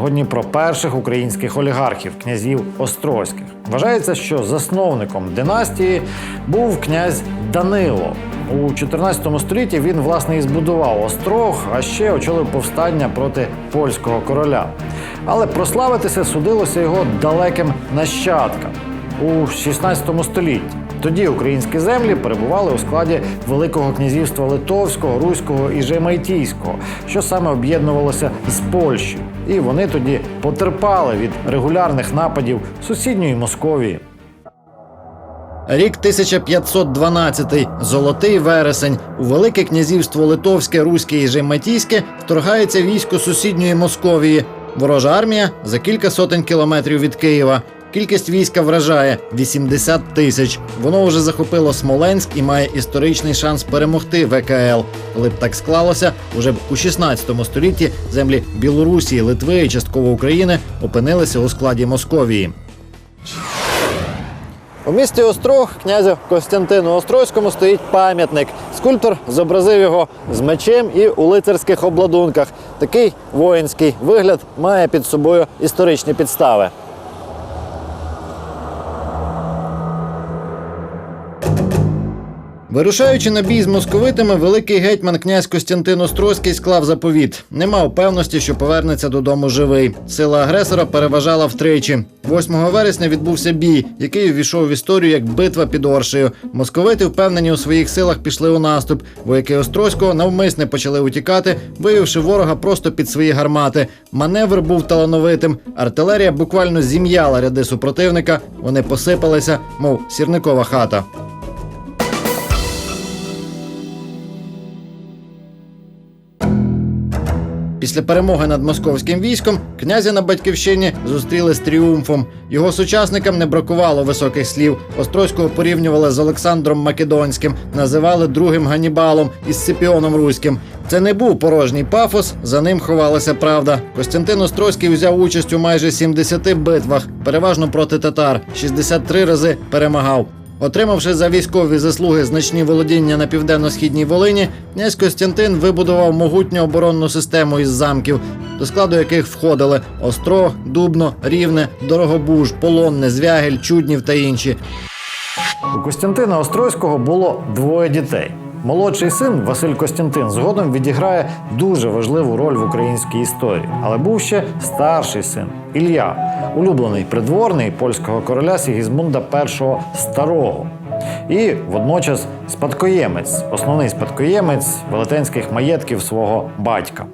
Сьогодні про перших українських олігархів, князів Острозьких. Вважається, що засновником династії був князь Данило. У 14 столітті він власне і збудував острог, а ще очолив повстання проти польського короля. Але прославитися судилося його далеким нащадкам у 16 столітті. Тоді українські землі перебували у складі Великого князівства Литовського, Руського і Жемайтійського, що саме об'єднувалося з Польщею. І вони тоді потерпали від регулярних нападів сусідньої Московії. Рік 1512. Золотий вересень. У Велике князівство Литовське, Руське і Жемайтійське вторгається військо сусідньої Московії. Ворожа армія за кілька сотень кілометрів від Києва. Кількість війська вражає 80 тисяч. Воно вже захопило Смоленськ і має історичний шанс перемогти ВКЛ. Коли б так склалося, уже б у 16 столітті землі Білорусі, Литви і частково України опинилися у складі Московії. У місті Острог князю Костянтину Острозькому стоїть пам'ятник. Скульптор зобразив його з мечем і у лицарських обладунках. Такий воїнський вигляд має під собою історичні підстави. Вирушаючи на бій з московитами, великий гетьман князь Костянтин Острозький склав заповіт. Не мав певності, що повернеться додому живий. Сила агресора переважала втричі. 8 вересня відбувся бій, який увійшов в історію як битва під Оршею. Московити, впевнені у своїх силах, пішли у наступ. Вояки Острозького навмисне почали утікати, виявивши ворога просто під свої гармати. Маневр був талановитим. Артилерія буквально зім'яла ряди супротивника. Вони посипалися, мов сірникова хата. Після перемоги над московським військом князя на батьківщині зустріли з тріумфом. Його сучасникам не бракувало високих слів. Острозького порівнювали з Олександром Македонським, називали другим Ганібалом і Сципіоном Руським. Це не був порожній пафос, за ним ховалася правда. Костянтин Острозький взяв участь у майже 70 битвах, переважно проти татар. 63 рази перемагав. Отримавши за військові заслуги значні володіння на південно-східній Волині, князь Костянтин вибудував могутню оборонну систему із замків, до складу яких входили Острог, Дубно, Рівне, Дорогобуж, Полонне, Звягель, Чуднів та інші. У Костянтина Острозького було двоє дітей. Молодший син Василь Костянтин згодом відіграє дуже важливу роль в українській історії. Але був ще старший син Ілля, улюблений придворний польського короля Сігізмунда І Старого. І водночас спадкоємець, основний спадкоємець велетенських маєтків свого батька.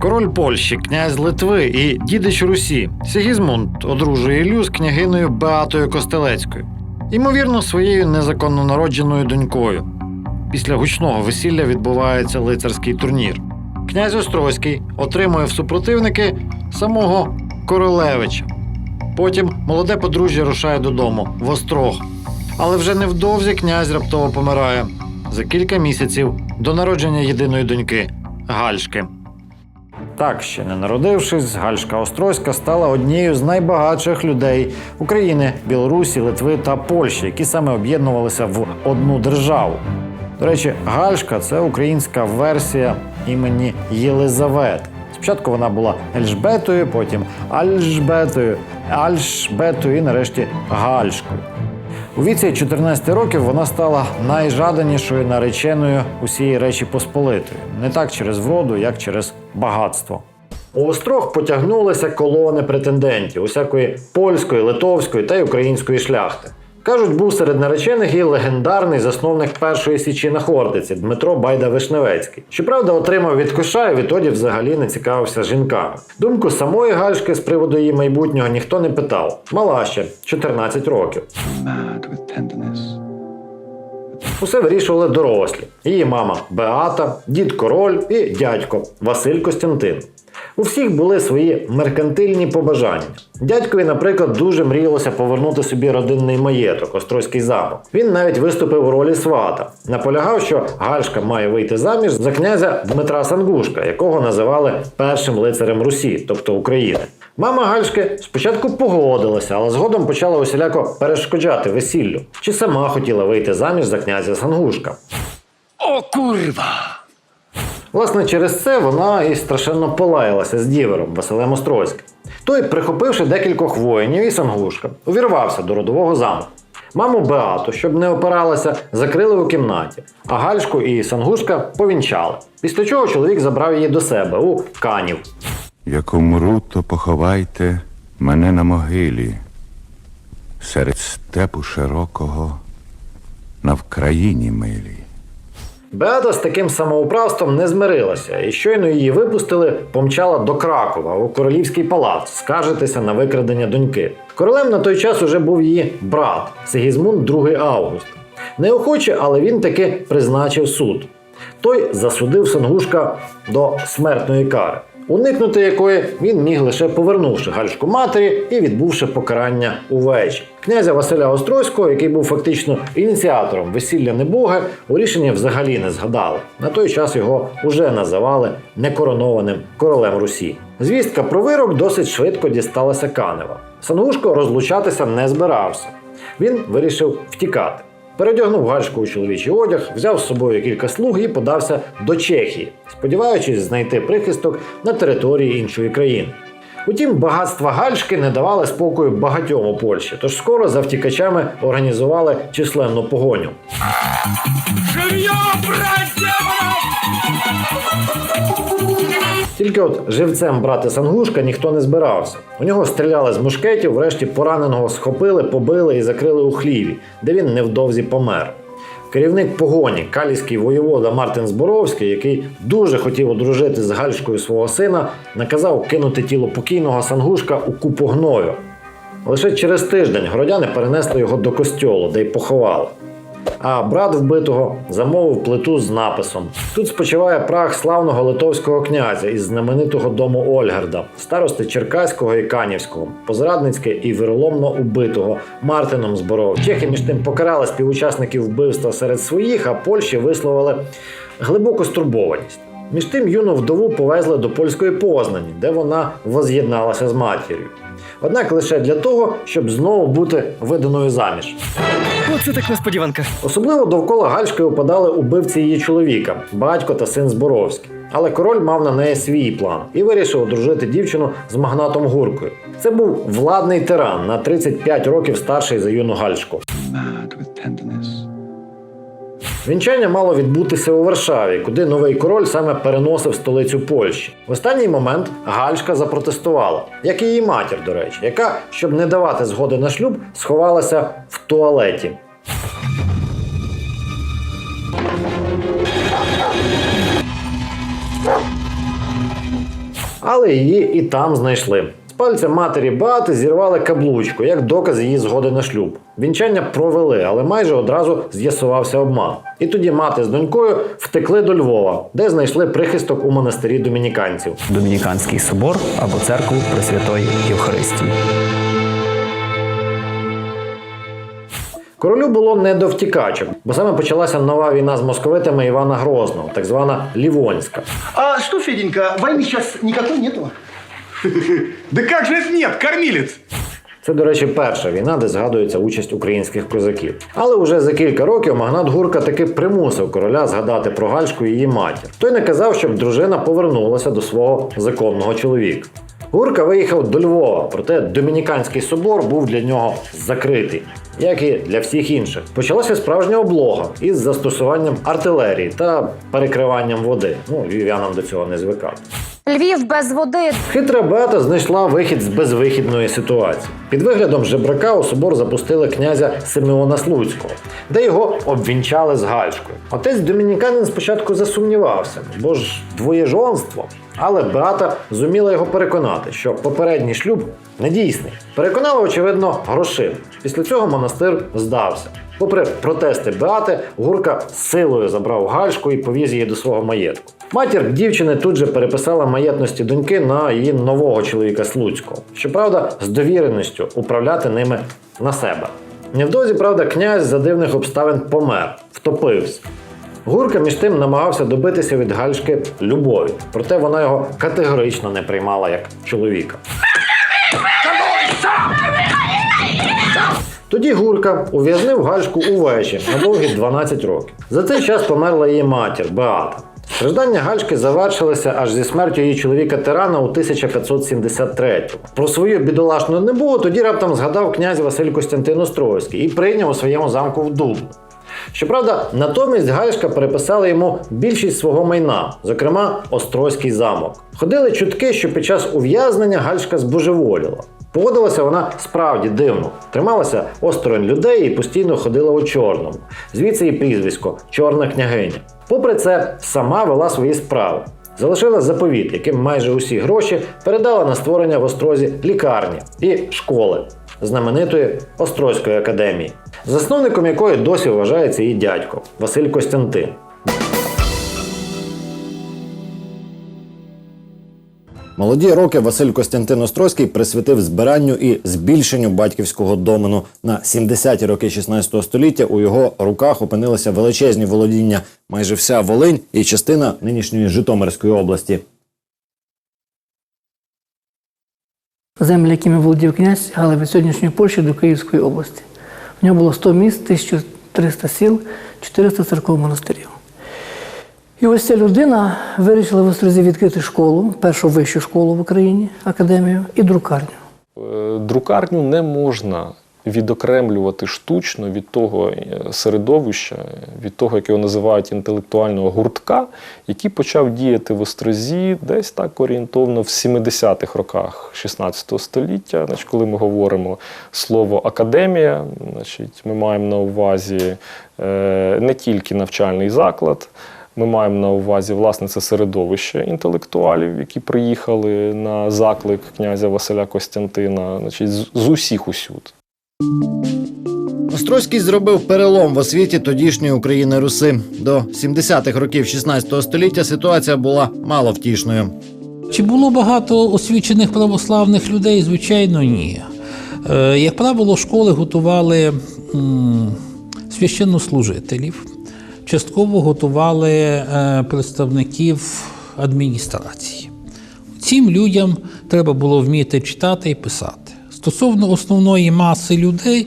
Король Польщі, князь Литви і дідич Русі Сігізмунд одружує Іллю з княгиною Беатою Костелецькою, ймовірно, своєю незаконно народженою донькою. Після гучного весілля відбувається лицарський турнір. Князь Острозький отримує в супротивники самого Королевича. Потім молоде подружжя рушає додому в Острог. Але вже невдовзі князь раптово помирає за кілька місяців до народження єдиної доньки Гальшки. Так, ще не народившись, Гальшка Острозька стала однією з найбагатших людей України, Білорусі, Литви та Польщі, які саме об'єднувалися в одну державу. До речі, Гальшка це українська версія імені Єлизавети. Спочатку вона була Ельжбетою, потім Альжбетою, Альшбетою і нарешті Гальшкою. У віці 14 років вона стала найжаданішою нареченою усієї Речі Посполитої, не так через вроду, як через багатство. У острог потягнулися колони претендентів усякої польської, литовської та й української шляхти. Кажуть, був серед наречених і легендарний засновник першої січі на Хортиці Дмитро Байда Вишневецький. Щоправда, отримав від коша і відтоді взагалі не цікавився жінками. Думку самої Гальшки з приводу її майбутнього ніхто не питав. Мала ще 14 років. Усе вирішували дорослі. Її мама Беата, дід Король і дядько Василь Костянтин. У всіх були свої меркантильні побажання. Дядькові, наприклад, дуже мріялося повернути собі родинний маєток, Острозький замок. Він навіть виступив у ролі свата. Наполягав, що Гальшка має вийти заміж за князя Дмитра Сангушка, якого називали першим лицарем Русі, тобто України. Мама Гальшки спочатку погодилася, але згодом почала усіляко перешкоджати весіллю. Чи сама хотіла вийти заміж за князя Сангушка. O kurwa! Власне, через це вона і страшенно полаялася з дівером Василем Острозьким. Той, прихопивши декількох воїнів і Сангушка, увірвався до родового замку. Маму Беату, щоб не опиралася, закрили у кімнаті, а Гальшку і Сангушка повінчали. Після чого чоловік забрав її до себе у Канів. Як умру, то поховайте мене на могилі, серед степу широкого, на Вкраїні милій. Беата з таким самоуправством не змирилася, і щойно її випустили, помчала до Кракова у королівський палац скаржитися на викрадення доньки. Королем на той час уже був її брат Сигізмунд II Август. Неохоче, але він таки призначив суд. Той засудив Сангушка до смертної кари, уникнути якої він міг лише повернувши гальшку матері і відбувши покарання увечі. Князя Василя Острозького, який був фактично ініціатором весілля небоги, у рішенні взагалі не згадали. На той час його уже називали некоронованим королем Русі. Звістка про вирок досить швидко дісталася Канева. Сангушко розлучатися не збирався. Він вирішив втікати. Передягнув гальшку у чоловічий одяг, взяв з собою кілька слуг і подався до Чехії, сподіваючись знайти прихисток на території іншої країни. Утім, багатства гальшки не давали спокою багатьом у Польщі, тож скоро за втікачами організували численну погоню. Тільки от живцем брати Сангушка ніхто не збирався. У нього стріляли з мушкетів, врешті пораненого схопили, побили і закрили у хліві, де він невдовзі помер. Керівник погоні, калійський воєвода Мартин Зборовський, який дуже хотів одружити з гальшкою свого сина, наказав кинути тіло покійного Сангушка у купу гною. Лише через тиждень городяни перенесли його до костьолу, де й поховали. А брат вбитого замовив плиту з написом: Тут спочиває прах славного литовського князя із знаменитого дому Ольгарда, старости Черкаського і Канівського, позрадницьке і віроломно убитого Мартином Зборов. Чехи між тим покарали співучасників вбивства серед своїх, а Польщі висловили глибоку стурбованість. Між тим юну вдову повезли до польської Познані, де вона воз'єдналася з матір'ю. Однак лише для того, щоб знову бути виданою заміж. Оце так несподіванка. Особливо довкола Гальшки опадали убивці її чоловіка, батько та син Зборовський. Але король мав на неї свій план і вирішив одружити дівчину з магнатом Гуркою. Це був владний тиран на 35 років старший за юну Гальшку. Вінчання мало відбутися у Варшаві, куди новий король саме переносив столицю Польщі. В останній момент Гальшка запротестувала, як і її матір, до речі, яка, щоб не давати згоди на шлюб, сховалася в туалеті. Але її і там знайшли. З пальця матері Бати зірвали каблучку, як доказ її згоди на шлюб. Вінчання провели, але майже одразу з'ясувався обман. І тоді мати з донькою втекли до Львова, де знайшли прихисток у монастирі домініканців. Домініканський собор або церкву Пресвятої Євхаристії. Королю було не до втікачок, бо саме почалася нова війна з московитами Івана Грозного, так звана Лівонська. А что, Феденька, войны сейчас никакой нету? Да как же нет, кормилец? Це, до речі, перша війна, де згадується участь українських козаків. Але уже за кілька років Магнат Гурка таки примусив короля згадати про Гальшку і її матір. Той наказав, щоб дружина повернулася до свого законного чоловіка. Гурка виїхав до Львова, проте домініканський собор був для нього закритий, як і для всіх інших. Почалася справжня облога із застосуванням артилерії та перекриванням води. Ну, львів'янам до цього не звикати. Львів без води. Хитра Беата знайшла вихід з безвихідної ситуації. Під виглядом жебрака у собор запустили князя Симеона Слуцького, де його обвінчали з Гальшкою. Отець домініканин спочатку засумнівався, бо ж двоєжонство. Але Беата зуміла його переконати, що попередній шлюб недійсний. Переконала, очевидно, грошима. Після цього монастир здався. Попри протести Беати, Гурка силою забрав Гальшку і повіз її до свого маєтку. Матір дівчини тут же переписала маєтності доньки на її нового чоловіка Слуцького. Щоправда, з довіреністю управляти ними на себе. Невдовзі, правда, князь за дивних обставин помер, втопився. Гурка між тим намагався добитися від Гальшки любові, проте вона його категорично не приймала як чоловіка. Тоді Гурка ув'язнив Гальшку увечі на довгі 12 років. За цей час померла її матір Беата. Страждання Гальшки завершилися аж зі смертю її чоловіка Тирана у 1573-му. Про свою бідолашну небу тоді раптом згадав князь Василь Костянтин Острозький і прийняв у своєму замку в Дубну. Щоправда, натомість Гальшка переписала йому більшість свого майна, зокрема Острозький замок. Ходили чутки, що під час ув'язнення Гальшка збожеволіла. Поводилася вона справді дивно, трималася осторонь людей і постійно ходила у чорному. Звідси і прізвисько Чорна княгиня. Попри це, сама вела свої справи. Залишила заповіт, яким майже усі гроші передала на створення в Острозі лікарні і школи знаменитої Острозької академії, засновником якої досі вважається її дядько Василь Костянтин. Молоді роки Василь Костянтин Острозький присвятив збиранню і збільшенню батьківського домену. На 70-ті роки 16 століття у його руках опинилися величезні володіння, майже вся Волинь і частина нинішньої Житомирської області. Землі, якими володів князь, сягали від сьогоднішньої Польщі до Київської області. В нього було 100 міст, 1300 сіл, 400 церков монастирів. І ось ця людина вирішила в Острозі відкрити школу, першу вищу школу в Україні, академію і друкарню. Е, Друкарню не можна відокремлювати штучно від того е, середовища, від того, як його називають інтелектуального гуртка, який почав діяти в Острозі десь так орієнтовно в 70-х роках 16 століття. Значить, коли ми говоримо слово академія, значить, ми маємо на увазі е, не тільки навчальний заклад. Ми маємо на увазі власне це середовище інтелектуалів, які приїхали на заклик князя Василя Костянтина, значить, з, усіх усюд. Острозький зробив перелом в освіті тодішньої України Руси. До 70-х років 16 століття ситуація була мало втішною. Чи було багато освічених православних людей? Звичайно, ні. Е, Як правило, школи готували священнослужителів, частково готували е, представників адміністрації. Цим людям треба було вміти читати і писати. Стосовно основної маси людей,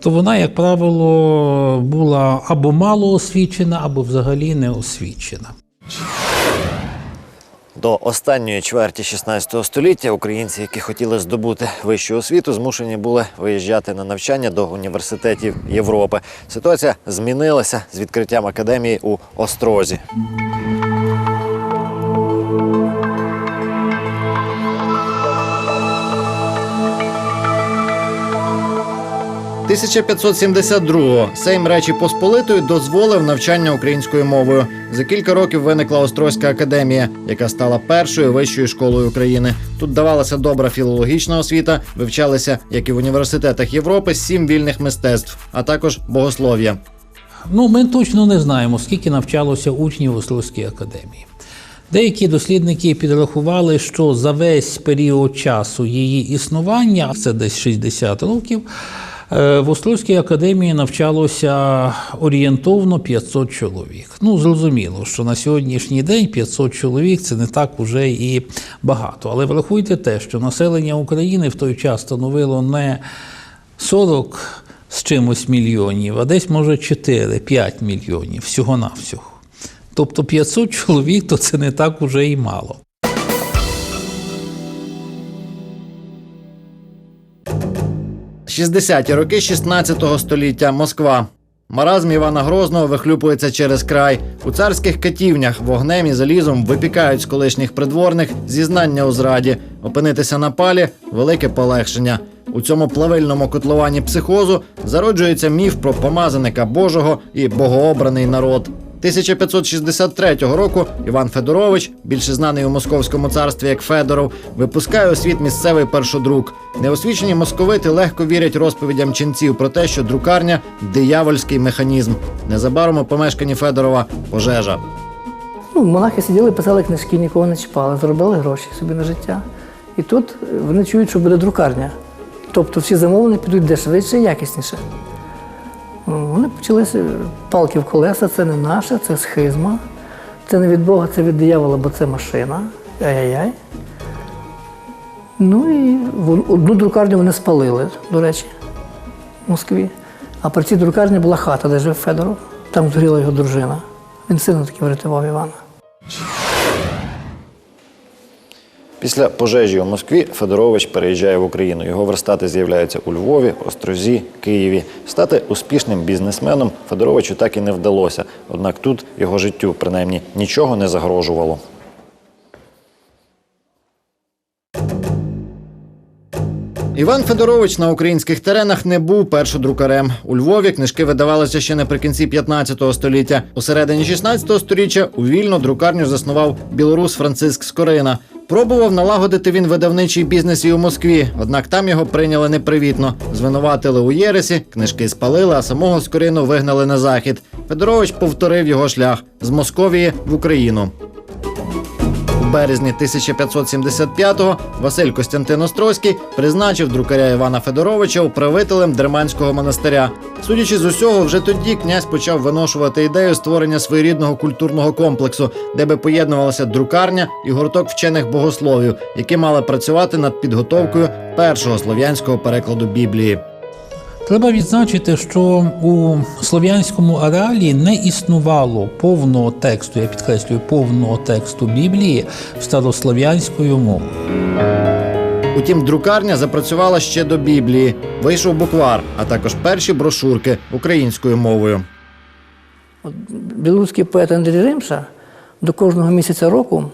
то вона, як правило, була або мало освічена, або взагалі не освічена. До останньої чверті 16 століття українці, які хотіли здобути вищу освіту, змушені були виїжджати на навчання до університетів Європи. Ситуація змінилася з відкриттям академії у Острозі. 1572-го Сейм Речі Посполитої дозволив навчання українською мовою. За кілька років виникла Острозька академія, яка стала першою вищою школою України. Тут давалася добра філологічна освіта, вивчалися, як і в університетах Європи, сім вільних мистецтв, а також богослов'я. Ну, ми точно не знаємо, скільки навчалося учнів Острозькій академії. Деякі дослідники підрахували, що за весь період часу її існування, це десь 60 років, в Острозькій академії навчалося орієнтовно 500 чоловік. Ну, зрозуміло, що на сьогоднішній день 500 чоловік це не так уже і багато. Але врахуйте те, що населення України в той час становило не 40 з чимось мільйонів, а десь може 4-5 мільйонів всього-навсього. Тобто 500 чоловік то це не так уже і мало. – 60-ті роки 16 століття Москва. Маразм Івана Грозного вихлюпується через край. У царських катівнях вогнем і залізом випікають з колишніх придворних зізнання у зраді. Опинитися на палі велике полегшення. У цьому плавильному котловані психозу зароджується міф про помазаника Божого і богообраний народ. 1563 року Іван Федорович, більше знаний у московському царстві як Федоров, випускає у світ місцевий першодрук. Неосвічені московити легко вірять розповідям ченців про те, що друкарня диявольський механізм. Незабаром у помешканні Федорова пожежа. Ну, монахи сиділи, писали книжки, нікого не чіпали, заробили гроші собі на життя. І тут е, вони чують, що буде друкарня. Тобто всі замовлення підуть де швидше і якісніше. Вони почалися палки в колеса, це не наше, це схизма. Це не від Бога, це від диявола, бо це машина. Ай-яй-яй. Ну і одну друкарню вони спалили, до речі, в Москві. А при цій друкарні була хата, де жив Федоров. Там згоріла його дружина. Він сина таки врятував Івана. Після пожежі у Москві Федорович переїжджає в Україну. Його верстати з'являються у Львові, Острозі, Києві. Стати успішним бізнесменом Федоровичу так і не вдалося. Однак тут його життю принаймні нічого не загрожувало. Іван Федорович на українських теренах не був першодрукарем. У Львові книжки видавалися ще наприкінці 15 століття. У середині 16 століття у вільну друкарню заснував білорус Франциск Скорина. Пробував налагодити він видавничий бізнес і у Москві, однак там його прийняли непривітно. Звинуватили у Єресі, книжки спалили, а самого Скорину вигнали на захід. Федорович повторив його шлях з Московії в Україну. Березні 1575-го Василь Костянтин Острозький призначив друкаря Івана Федоровича управителем Дерманського монастиря. Судячи з усього, вже тоді князь почав виношувати ідею створення своєрідного культурного комплексу, де би поєднувалася друкарня і гурток вчених богословів, які мали працювати над підготовкою першого слов'янського перекладу Біблії. Треба відзначити, що у слов'янському ареалі не існувало повного тексту, я підкреслюю, повного тексту Біблії в старослов'янською мовою. Утім, друкарня запрацювала ще до Біблії. Вийшов буквар, а також перші брошурки українською мовою. Білоруський поет Андрій Римша до кожного місяця року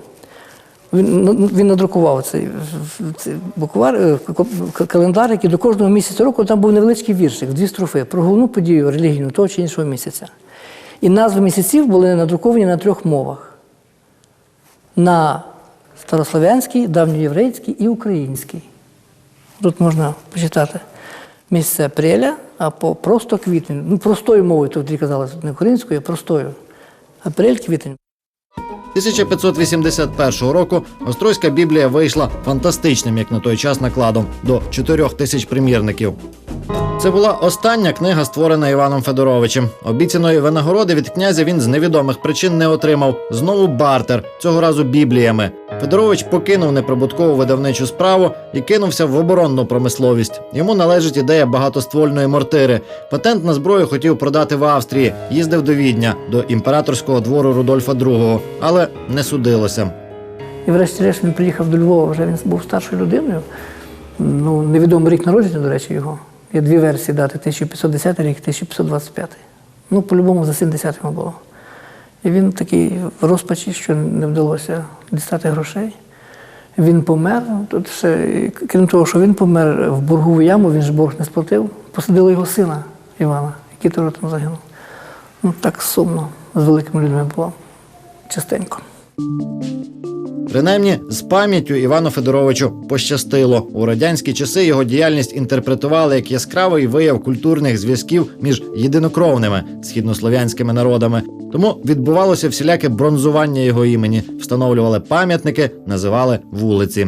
він, ну, він надрукував цей, цей буквар, е, календар, який до кожного місяця року там був невеличкий віршик, дві строфи про головну подію релігійну того чи іншого місяця. І назви місяців були надруковані на трьох мовах: на старослов'янській, давньоєврейській і українській. Тут можна почитати місце апреля, а по просто квітень. Ну, простою мовою, тоді казали, не українською, а простою. Апрель, квітень. 1581 року Острозька Біблія вийшла фантастичним, як на той час, накладом до 4 тисяч примірників. Це була остання книга, створена Іваном Федоровичем. Обіцяної винагороди від князя він з невідомих причин не отримав. Знову бартер, цього разу бібліями. Федорович покинув неприбуткову видавничу справу і кинувся в оборонну промисловість. Йому належить ідея багатоствольної мортири. Патент на зброю хотів продати в Австрії. Їздив до Відня, до імператорського двору Рудольфа II, але не судилося. І врешті-решт він приїхав до Львова, вже він був старшою людиною. Ну, невідомий рік народження, до речі, його. Є дві версії дати: 1510 рік, 1525. Ну, по-любому за 70 йому було. І він такий в розпачі, що не вдалося дістати грошей. Він помер. Тут ще, крім того, що він помер в боргову яму, він ж борг не сплатив. Посадили його сина Івана, який теж там загинув. Ну, так сумно з великими людьми було. Частенько. Принаймні, з пам'яттю Івану Федоровичу пощастило. У радянські часи його діяльність інтерпретували як яскравий вияв культурних зв'язків між єдинокровними східнослов'янськими народами. Тому відбувалося всіляке бронзування його імені, встановлювали пам'ятники, називали вулиці.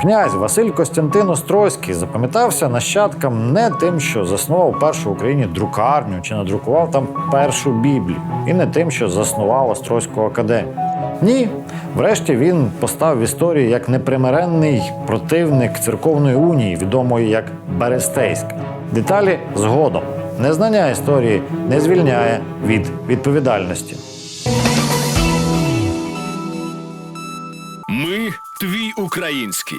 Князь Василь Костянтин Острозький запам'ятався нащадкам не тим, що заснував першу в Україні друкарню чи надрукував там першу Біблію, і не тим, що заснував Острозьку академію. Ні, врешті він постав в історії як непримиренний противник церковної унії, відомої як Берестейська. Деталі згодом. Незнання історії не звільняє від відповідальності. Ми твій український.